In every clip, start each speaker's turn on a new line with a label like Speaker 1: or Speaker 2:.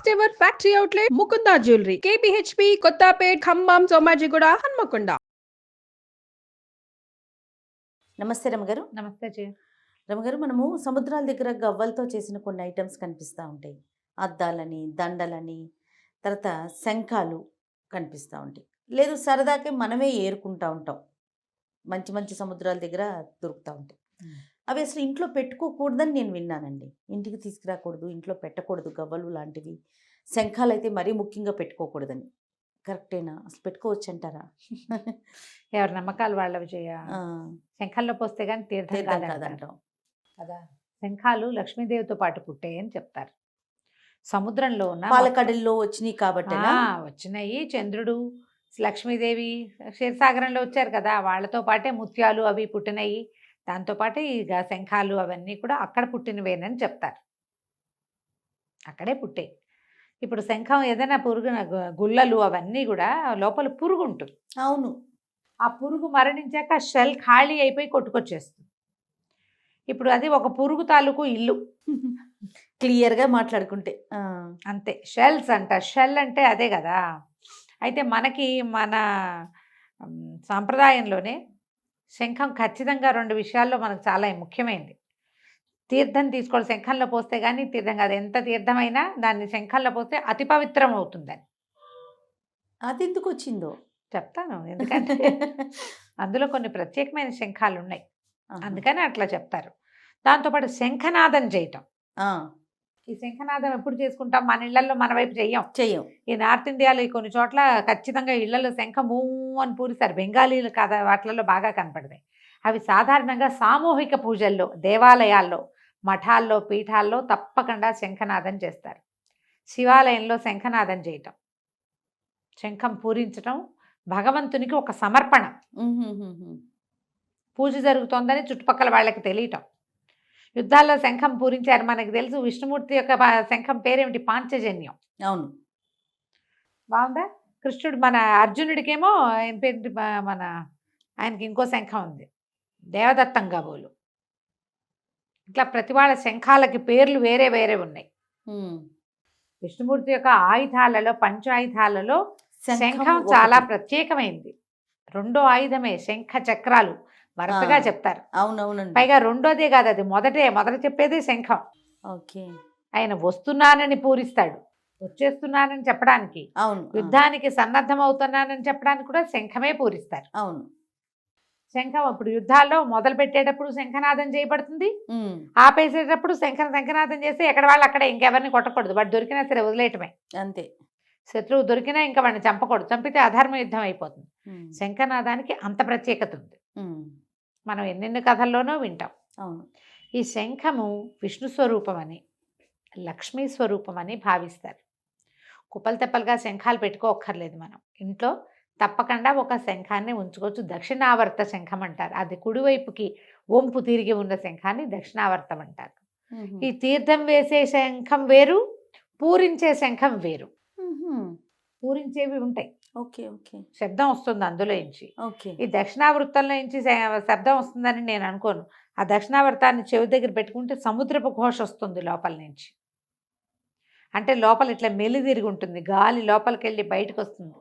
Speaker 1: First ever factory outlet Mukunda jewellery KPHB Kothapet Khammam Somajiguda Hanamkonda
Speaker 2: నమస్తే రమగారు.
Speaker 3: నమస్తే జయ
Speaker 2: రమగారు మనము సముద్రాల దగ్గర గవ్వలతో చేసిన కొన్ని ఐటమ్స్ కనిపిస్తూ ఉంటాయి. అద్దాలని దండలని తర్వాత శంఖాలు కనిపిస్తూ ఉంటాయి. లేదు సరదాకే మనమే ఏరుకుంటూ ఉంటాం. మంచి మంచి సముద్రాల దగ్గర దొరుకుతూ ఉంటాయి. అవి అసలు ఇంట్లో పెట్టుకోకూడదని నేను విన్నానండి. ఇంటికి తీసుకురాకూడదు ఇంట్లో పెట్టకూడదు గవ్వలు లాంటివి. శంఖాలు అయితే మరీ ముఖ్యంగా పెట్టుకోకూడదని. కరెక్టేనా? అసలు పెట్టుకోవచ్చు అంటారా
Speaker 3: ఎవరి నమ్మకాలు వాళ్ళవి చేయ? శంఖంలో పోస్తే కానీ తీర్థం
Speaker 2: కాదంటాం.
Speaker 3: కదా? శంఖాలు లక్ష్మీదేవితో పాటు పుట్టాయి అని చెప్తారు. సముద్రంలో ఉన్న
Speaker 2: పాలకడల్లో వచ్చినాయి కాబట్టి
Speaker 3: వచ్చినాయి. చంద్రుడు లక్ష్మీదేవి క్షీరసాగరంలో వచ్చారు కదా? వాళ్ళతో పాటే ముత్యాలు అవి పుట్టినాయి. దాంతో పాటే ఇక శంఖాలు అవన్నీ కూడా అక్కడ పుట్టినవేనని చెప్తారు. అక్కడే పుట్టాయి ఇప్పుడు శంఖం ఏదైనా పురుగు గుల్లలు అవన్నీ కూడా లోపల పురుగు ఉంటుంది
Speaker 2: అవును.
Speaker 3: ఆ పురుగు మరణించాక షెల్ ఖాళీ అయిపోయి కొట్టుకొచ్చేస్తుంది. ఇప్పుడు అది ఒక పురుగు తాలూకు ఇల్లు.
Speaker 2: క్లియర్గా మాట్లాడుకుంటే.
Speaker 3: అంతే. షెల్స్ అంట. షెల్ అంటే అదే కదా. అయితే మనకి మన సాంప్రదాయంలోనే శంఖం ఖచ్చితంగా రెండు విషయాల్లో మనకు చాలా ముఖ్యమైనది. తీర్థం తీసుకోవాలి శంఖంలో పోస్తే కానీ తీర్థం కాదు ఎంత తీర్థమైనా దాన్ని శంఖంలో పోస్తే అతి పవిత్రం అవుతుందని.
Speaker 2: అది ఎందుకు వచ్చిందో
Speaker 3: చెప్తాను. ఎందుకంటే అందులో కొన్ని ప్రత్యేకమైన శంఖాలు ఉన్నాయి. అందుకని అట్లా చెప్తారు. దాంతోపాటు శంఖనాదం చేయటం ఈ శంఖనాదం ఎప్పుడు చేసుకుంటాం? మన ఇళ్ళలో మన వైపు చెయ్యం.
Speaker 2: చెయ్యం.
Speaker 3: ఈ నార్త్ ఇండియాలో ఈ కొన్ని చోట్ల ఖచ్చితంగా ఇళ్ళలో శంఖం ఊ అని పూరిస్తారు. బెంగాలీలు కాదా వాటిలలో బాగా కనపడతాయి. అవి సాధారణంగా సామూహిక పూజల్లో దేవాలయాల్లో మఠాల్లో పీఠాల్లో తప్పకుండా శంఖనాదం చేస్తారు. శివాలయంలో శంఖనాదం చేయటం. శంఖం పూరించటం భగవంతునికి ఒక సమర్పణ. పూజ జరుగుతోందని చుట్టుపక్కల వాళ్ళకి తెలియటం. యుద్ధాల్లో శంఖం పూరించారు. మనకి తెలుసు విష్ణుమూర్తి యొక్క శంఖం పేరేమిటి? పాంచజన్యం.
Speaker 2: అవును.
Speaker 3: బాగుందా? కృష్ణుడు మన అర్జునుడికేమో ఆయన పేరు మన ఆయనకి ఇంకో శంఖం ఉంది. దేవదత్తం కాబోలు. ఇట్లా ప్రతి వాళ్ళ శంఖాలకి పేర్లు వేరే వేరే ఉన్నాయి. విష్ణుమూర్తి యొక్క ఆయుధాలలో పంచాయుధాలలో
Speaker 2: శంఖం
Speaker 3: శంఖం చాలా. ప్రత్యేకమైంది. రెండో ఆయుధమే శంఖ చక్రాలు. వరుసగా. చెప్తారు.
Speaker 2: అవునవునండి.
Speaker 3: పైగా రెండోదే కాదు అది మొదటే మొదట చెప్పేదే శంఖం.
Speaker 2: ఓకే.
Speaker 3: ఆయన వస్తున్నానని పూరిస్తాడు. వచ్చేస్తున్నానని చెప్పడానికి
Speaker 2: అవును
Speaker 3: యుద్ధానికి సన్నద్ధం అవుతున్నానని చెప్పడానికి కూడా శంఖమే పూరిస్తారు.
Speaker 2: అవును.
Speaker 3: శంఖం అప్పుడు యుద్ధాల్లో మొదలు పెట్టేటప్పుడు శంఖనాదం చేయబడుతుంది. ఆపేసేటప్పుడు శంఖ శంఖనాదం చేస్తే ఎక్కడ వాళ్ళు అక్కడ ఇంకెవరిని కొట్టకూడదు. వాడు దొరికినా సరే వదిలేయటమే.
Speaker 2: అంతే.
Speaker 3: శత్రువు దొరికినా ఇంకా వాడిని చంపకూడదు. చంపితే అధర్మ యుద్ధం అయిపోతుంది. శంఖనాదానికి అంత ప్రత్యేకత ఉంది. మనం ఎన్నెన్ని కథల్లోనూ వింటాం.
Speaker 2: అవును.
Speaker 3: ఈ శంఖము విష్ణు స్వరూపమని లక్ష్మీ స్వరూపమని భావిస్తారు. కుప్పలు తెప్పలుగా శంఖాలు పెట్టుకోక్కర్లేదు మనం. ఇంట్లో తప్పకుండా ఒక శంఖాన్ని ఉంచుకోవచ్చు. దక్షిణావర్త శంఖం అంటారు. అది కుడివైపుకి వంపు తిరిగి ఉన్న శంఖాన్ని దక్షిణావర్తం అంటారు. ఈ తీర్థం వేసే శంఖం వేరు పూరించే శంఖం వేరు. పూరించేవి ఉంటాయి.
Speaker 2: Okay okay.
Speaker 3: శబ్దం వస్తుంది అందులో నుంచి.
Speaker 2: ఓకే.
Speaker 3: ఈ దక్షిణావృత్తంలో నుంచి శబ్దం వస్తుందని నేను అనుకోను. ఆ దక్షిణావృతాన్ని చెవి దగ్గర పెట్టుకుంటే సముద్రపు ఘోష వస్తుంది లోపల నుంచి. అంటే లోపల ఇట్లా మెలి తిరిగి ఉంటుంది. గాలి లోపలికి వెళ్ళి బయటకు వస్తుంది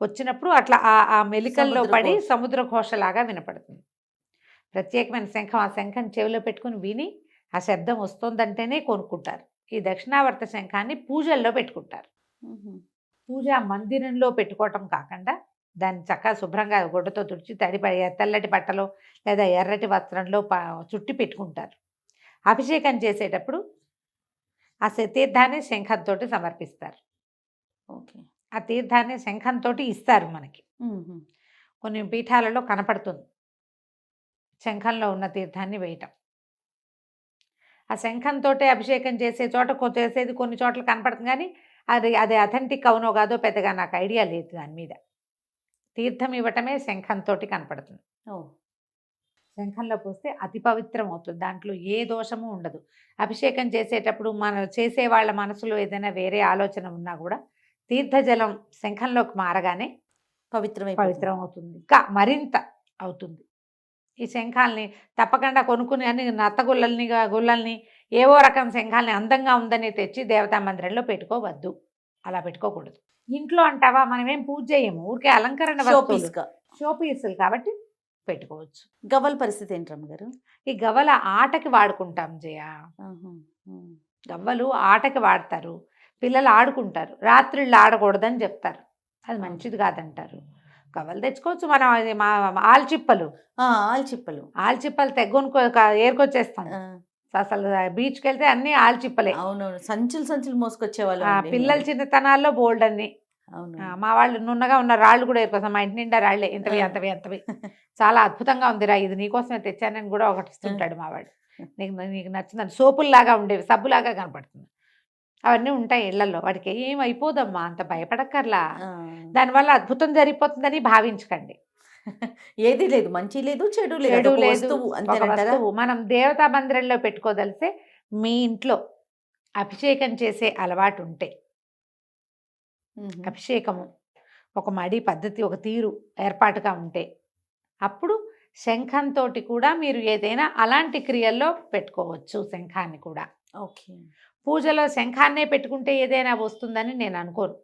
Speaker 3: వచ్చినప్పుడు అట్లా ఆ ఆ మెలికల్లో పడి. సముద్ర ఘోషలాగా వినపడుతుంది. ప్రత్యేకమైన శంఖం ఆ శంఖం చెవిలో పెట్టుకుని విని ఆ శబ్దం వస్తుందంటేనే కొనుక్కుంటారు. ఈ దక్షిణావర్త శంఖాన్ని పూజల్లో పెట్టుకుంటారు. పూజా మందిరంలో పెట్టుకోవటం కాకుండా దాన్ని చక్కగా శుభ్రంగా గుడ్డతో తుడిచి తడి తెల్లటి బట్టలో లేదా ఎర్రటి వస్త్రంలో చుట్టి పెట్టుకుంటారు. అభిషేకం చేసేటప్పుడు ఆ శ- తీర్థాన్ని శంఖంతో సమర్పిస్తారు.
Speaker 2: ఓకే.
Speaker 3: ఆ తీర్థాన్ని శంఖంతో ఇస్తారు మనకి. కొన్ని పీఠాలలో కనపడుతుంది. శంఖంలో ఉన్న తీర్థాన్ని వేయటం. ఆ శంఖంతో అభిషేకం చేసే చోట చేసేది కొన్ని చోట్ల కనపడుతుంది కానీ అది అది అథెంటిక్ అవునో కాదో పెద్దగా నాకు ఐడియా లేదు దాని మీద. తీర్థం ఇవ్వటమే శంఖంతో కనపడుతుంది.
Speaker 2: ఓ.
Speaker 3: శంఖంలో పోస్తే అతి పవిత్రం అవుతుంది. దాంట్లో ఏ దోషము ఉండదు. అభిషేకం చేసేటప్పుడు మన చేసే వాళ్ళ మనసులో ఏదైనా వేరే ఆలోచన ఉన్నా కూడా తీర్థజలం శంఖంలోకి మారగానే
Speaker 2: పవిత్రమై
Speaker 3: పవిత్రం అవుతుంది. ఇంకా మరింత అవుతుంది. ఈ శంఖాల్ని తప్పకుండా కొనుక్కుని అన్ని నత్త గుళ్ళల్ని గా- గుళ్ళల్ని ఏవో రకం శంఖాలని అందంగా ఉందని తెచ్చి దేవతా మందిరంలో పెట్టుకోవద్దు. అలా పెట్టుకోకూడదు. ఇంట్లో అంటావా? మనం ఏం పూజ చేయము ఊరికే అలంకరణ
Speaker 2: షో
Speaker 3: పీసులు కాబట్టి పెట్టుకోవచ్చు.
Speaker 2: గవ్వల పరిస్థితి ఏంటి రమ్మగారు
Speaker 3: ఈ గవ్వల ఆటకి వాడుకుంటాం జయ. గవ్వలు ఆటకి వాడతారు. పిల్లలు ఆడుకుంటారు. రాత్రిళ్ళు ఆడకూడదని చెప్తారు. అది మంచిది కాదంటారు. గవ్వలు తెచ్చుకోవచ్చు మనం. అది మా ఆల్చిప్పలు.
Speaker 2: ఆల్చిప్పలు.
Speaker 3: ఆల్చిప్పలు తెగ్గును ఏరుకొచ్చేస్తాం. అసలు బీచ్కి వెళ్తే అన్ని ఆల్చిప్పలే.
Speaker 2: అవునవును. సంచులు సంచులు మోసుకొచ్చే వాళ్ళు
Speaker 3: ఆ పిల్లల చిన్నతనాల్లో బోల్డ్ అన్ని. మా వాళ్ళు నున్నగా ఉన్న రాళ్ళు కూడా ఏరుకోసం మా ఇంటి నిండా రాళ్ళే. ఇంతవి. అంతవి అంతవి చాలా అద్భుతంగా ఉందిరా ఇది నీకోసమే తెచ్చానని కూడా ఒకటి ఇస్తుంటాడు మా వాడు. నీకు నీకు నచ్చిందని సోపుల్లాగా ఉండేవి సబ్బులాగా కనపడుతుంది. అవన్నీ ఉంటాయి ఇళ్ళలో వాడికి ఏం అయిపోదమ్మా అంత భయపడక్కర్లా. దానివల్ల అద్భుతం జరిగిపోతుందని భావించకండి.
Speaker 2: ఏది లేదు మంచి లేదు చెడు లేదు.
Speaker 3: లేదు. మనం దేవతా మందిరంలో పెట్టుకోదలిస్తే మీ ఇంట్లో అభిషేకం చేసే అలవాటు ఉంటే. అభిషేకము ఒక మడి పద్ధతి ఒక తీరు ఏర్పాటుగా ఉంటే. అప్పుడు శంఖంతో కూడా మీరు ఏదైనా అలాంటి క్రియల్లో పెట్టుకోవచ్చు శంఖాన్ని కూడా.
Speaker 2: ఓకే.
Speaker 3: పూజలో శంఖాన్నే పెట్టుకుంటే ఏదైనా వస్తుందని నేను అనుకోను.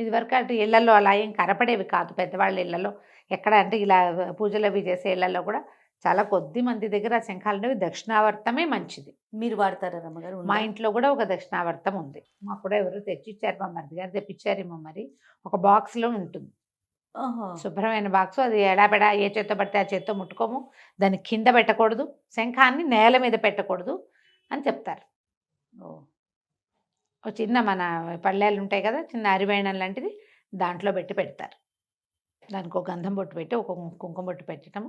Speaker 3: ఇదివరకు అటు ఇళ్ళలో అలా ఏం కనపడేవి కాదు. పెద్దవాళ్ళ ఇళ్ళలో ఎక్కడ అంటే ఇలా పూజలు అవి చేసే ఇళ్ళలో కూడా చాలా కొద్ది మంది దగ్గర శంఖాలు అనేవి దక్షిణావర్తమే మంచిది.
Speaker 2: మీరు వాడతారా రమ్మగారు?
Speaker 3: మా? ఇంట్లో కూడా ఒక దక్షిణావర్తం ఉంది. మాకు కూడా ఎవరు తెచ్చిచ్చారు. మా మరిది గారు తెప్పించారేమో మరి. ఒక బాక్స్లో ఉంటుంది. శుభ్రమైన బాక్స్. అది ఎడాపెడా ఏ చేత్తో పడితే ఆ చేత్తో ముట్టుకోము. దాన్ని కింద పెట్టకూడదు. శంఖాన్ని నేల మీద పెట్టకూడదు అని చెప్తారు.
Speaker 2: ఓ.
Speaker 3: ఒక చిన్న మన పళ్ళేలు ఉంటాయి కదా చిన్న అరివేణం లాంటిది దాంట్లో పెట్టి పెడతారు. దానికి ఒక గంధం బొట్టు పెట్టి ఒక కుంకుమ బొట్టు పెట్టడము.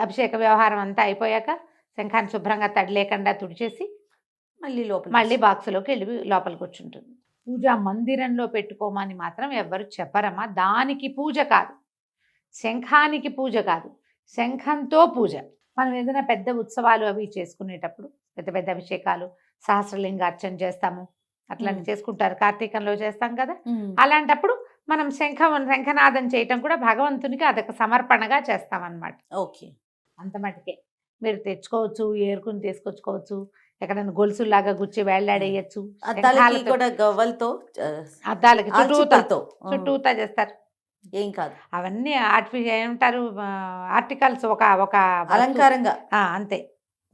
Speaker 3: అభిషేక వ్యవహారం అంతా అయిపోయాక శంఖాన్ని శుభ్రంగా తడి లేకుండా తుడిచేసి
Speaker 2: మళ్ళీ లోపల
Speaker 3: మళ్ళీ బాక్సులోకి వెళ్ళి లోపలికి కూర్చుంటుంది. పూజా మందిరంలో పెట్టుకోమని మాత్రం ఎవ్వరు చెప్పరమ్మా. దానికి పూజ కాదు. శంఖానికి పూజ కాదు. శంఖంతో పూజ. మనం ఏదైనా పెద్ద ఉత్సవాలు అవి చేసుకునేటప్పుడు పెద్ద పెద్ద అభిషేకాలు సహస్రలింగ అర్చన చేస్తాము. అట్లాంటి. చేసుకుంటారు. కార్తీకంలో చేస్తాం కదా. అలాంటప్పుడు మనం శంఖం శంఖనాదం చేయటం కూడా భగవంతునికి అదొక సమర్పణగా చేస్తామన్నమాట.
Speaker 2: ఓకే.
Speaker 3: అంత మటుకే. మీరు తెచ్చుకోవచ్చు ఏరుకుని తీసుకొచ్చుకోవచ్చు ఎక్కడైనా గొలుసులాగా గుచ్చి
Speaker 2: వేళ్ళాడేయచ్చు గవ్వలతో
Speaker 3: అద్దాలకి చుట్టూతా చుట్టూతా చేస్తారు.
Speaker 2: ఏం కాదు.
Speaker 3: అవన్నీ ఆర్టిఫిషియల్ ఏమంటారు ఆర్టికల్స్ ఒక ఒక.
Speaker 2: అలంకారంగా.
Speaker 3: అంతే.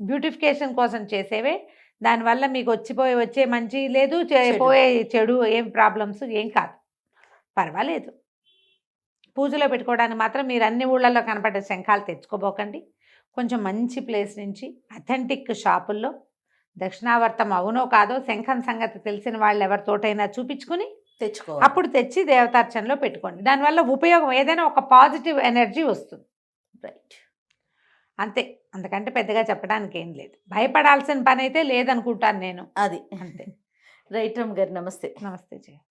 Speaker 3: బ్యూటిఫికేషన్ కోసం చేసేవే దానివల్ల మీకు వచ్చిపోయి వచ్చే మంచి లేదు. పోయే చెడు ఏం ప్రాబ్లమ్స్ ఏం కాదు. పర్వాలేదు. పూజలో పెట్టుకోవడానికి మాత్రం మీరు అన్ని ఊళ్ళల్లో కనపడే శంఖాలు తెచ్చుకోబోకండి. కొంచెం మంచి ప్లేస్ నుంచి అథెంటిక్ షాపుల్లో దక్షిణావర్తం అవునో కాదో శంఖం సంగతి తెలిసిన వాళ్ళు ఎవరితోటైనా చూపించుకుని
Speaker 2: తెచ్చుకోవాలి.
Speaker 3: అప్పుడు తెచ్చి దేవతార్చనలో పెట్టుకోండి. దానివల్ల ఉపయోగం ఏదైనా ఒక పాజిటివ్ ఎనర్జీ వస్తుంది.
Speaker 2: రైట్
Speaker 3: అంతే. అంతకంటే పెద్దగా చెప్పడానికి ఏం లేదు. భయపడాల్సిన పని అయితే లేదనుకుంటాను నేను.
Speaker 2: అది.
Speaker 3: అంతే.
Speaker 2: రైట్ రమ్మ గారు నమస్తే.
Speaker 3: నమస్తే జయ